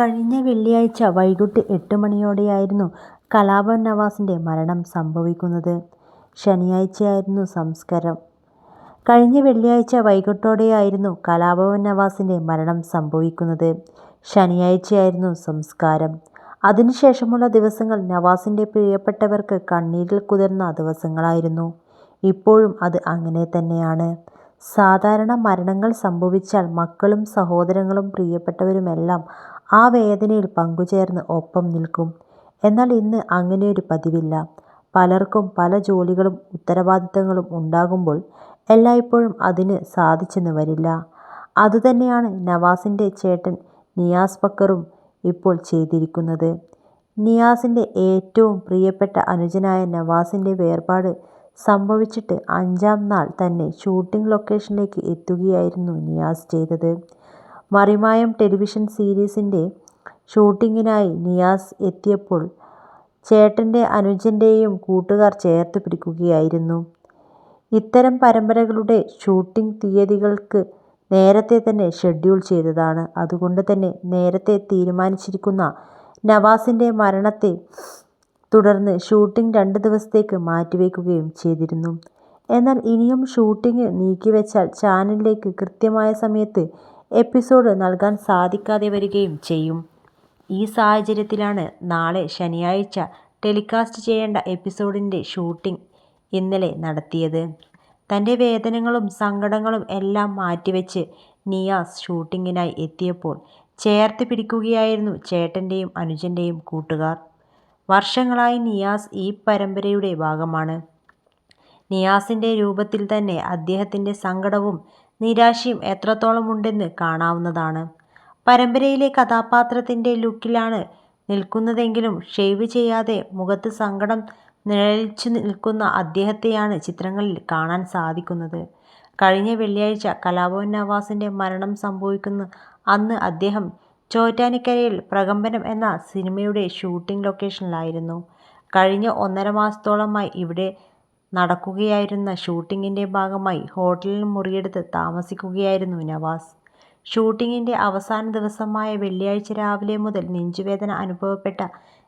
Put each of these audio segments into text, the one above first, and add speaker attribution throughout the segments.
Speaker 1: കഴിഞ്ഞ വെള്ളിയാഴ്ച വൈകിട്ട് എട്ട് മണിയോടെയായിരുന്നു കലാഭവൻ നവാസിന്റെ മരണം സംഭവിക്കുന്നത്. ശനിയാഴ്ചയായിരുന്നു സംസ്കാരം. കഴിഞ്ഞ വെള്ളിയാഴ്ച വൈകിട്ടോടെയായിരുന്നു കലാഭവൻ നവാസിന്റെ മരണം സംഭവിക്കുന്നത്. ശനിയാഴ്ചയായിരുന്നു സംസ്കാരം. അതിനുശേഷമുള്ള ദിവസങ്ങൾ നവാസിന്റെ പ്രിയപ്പെട്ടവർക്ക് കണ്ണീരിൽ കുതിർന്ന ദിവസങ്ങളായിരുന്നു. ഇപ്പോഴും അത് അങ്ങനെ തന്നെയാണ്. സാധാരണ മരണങ്ങൾ സംഭവിച്ചാൽ മക്കളും സഹോദരങ്ങളും പ്രിയപ്പെട്ടവരുമെല്ലാം ആ വേദനയിൽ പങ്കുചേർന്ന് ഒപ്പം നിൽക്കും. എന്നാൽ ഇന്ന് അങ്ങനെയൊരു പതിവില്ല. പലർക്കും പല ജോലികളും ഉത്തരവാദിത്തങ്ങളും ഉണ്ടാകുമ്പോൾ എല്ലായ്പ്പോഴും അതിന് സാധിച്ചെന്ന് വരില്ല. അതുതന്നെയാണ് നവാസിന്റെ ചേട്ടൻ നിയാസ് ബക്കറും ഇപ്പോൾ ചെയ്തിരിക്കുന്നത്. നിയാസിന്റെ ഏറ്റവും പ്രിയപ്പെട്ട അനുജനായ നവാസിന്റെ വേർപാട് സംഭവിച്ചിട്ട് അഞ്ചാം നാൾ തന്നെ ഷൂട്ടിംഗ് ലൊക്കേഷനിലേക്ക് എത്തുകയായിരുന്നു നിയാസ് ചെയ്തത്. മറിമായം ടെലിവിഷൻ സീരീസിന്റെ ഷൂട്ടിങ്ങിനായി നിയാസ് എത്തിയപ്പോൾ ചേട്ടന്റെ അനുജന്റെയും കൂട്ടുകാർ ചേർത്ത് പിടിക്കുകയായിരുന്നു. ഇത്തരം പരമ്പരകളുടെ ഷൂട്ടിംഗ് തീയതികൾക്ക് നേരത്തെ തന്നെ ഷെഡ്യൂൾ ചെയ്തതാണ്. അതുകൊണ്ട് തന്നെ നേരത്തെ തീരുമാനിച്ചിരിക്കുന്ന നവാസിന്റെ മരണത്തെ തുടർന്ന് ഷൂട്ടിംഗ് രണ്ട് ദിവസത്തേക്ക് മാറ്റിവെക്കുകയും ചെയ്തിരുന്നു. എന്നാൽ ഇനിയും ഷൂട്ടിംഗ് നീക്കിവെച്ചാൽ ചാനലിലേക്ക് കൃത്യമായ സമയത്ത് എപ്പിസോഡ് നൽകാൻ സാധിക്കാതെ വരികയും ചെയ്യും. ഈ സാഹചര്യത്തിലാണ് നാളെ ശനിയാഴ്ച ടെലികാസ്റ്റ് ചെയ്യേണ്ട എപ്പിസോഡിന്റെ ഷൂട്ടിംഗ് ഇന്നലെ നടത്തിയത്. തന്റെ വേദനകളും സങ്കടങ്ങളും എല്ലാം മാറ്റിവെച്ച് നിയാസ് ഷൂട്ടിങ്ങിനായി എത്തിയപ്പോൾ ചേർത്ത് പിടിക്കുകയായിരുന്നു ചേട്ടന്റെയും അനുജന്റെയും കൂട്ടുകാർ. വർഷങ്ങളായി നിയാസ് ഈ പരമ്പരയുടെ ഭാഗമാണ്. നിയാസിന്റെ രൂപത്തിൽ തന്നെ അദ്ദേഹത്തിന്റെ സങ്കടവും നിരാശയും എത്രത്തോളമുണ്ടെന്ന് കാണാവുന്നതാണ്. പരമ്പരയിലെ കഥാപാത്രത്തിന്റെ ലുക്കിലാണ് നിൽക്കുന്നതെങ്കിലും ഷേവ് ചെയ്യാതെ മുഖത്ത് സങ്കടം നിഴലിച്ചു നിൽക്കുന്ന അദ്ദേഹത്തെയാണ് ചിത്രങ്ങളിൽ കാണാൻ സാധിക്കുന്നത്. കഴിഞ്ഞ വെള്ളിയാഴ്ച കലാഭവൻ നവാസിന്റെ മരണം സംഭവിക്കുന്ന അന്ന് അദ്ദേഹം ചോറ്റാനിക്കരയിൽ പ്രകമ്പനം എന്ന സിനിമയുടെ ഷൂട്ടിംഗ് ലൊക്കേഷനിലായിരുന്നു. കഴിഞ്ഞ ഒന്നര മാസത്തോളമായി ഇവിടെ നടക്കുകയായിരുന്ന ഷൂട്ടിംഗിന്റെ ഭാഗമായി ഹോട്ടലിൽ മുറിയെടുത്ത് താമസിക്കുകയായിരുന്നു നവാസ്. ഷൂട്ടിംഗിന്റെ അവസാന ദിവസമായ വെള്ളിയാഴ്ച രാവിലെ മുതൽ നെഞ്ചുവേദന അനുഭവപ്പെട്ട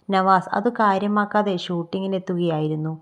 Speaker 1: നവാസ് അതു കാര്യമാക്കാതെ ഷൂട്ടിംഗിനെത്തുകയായിരുന്നു.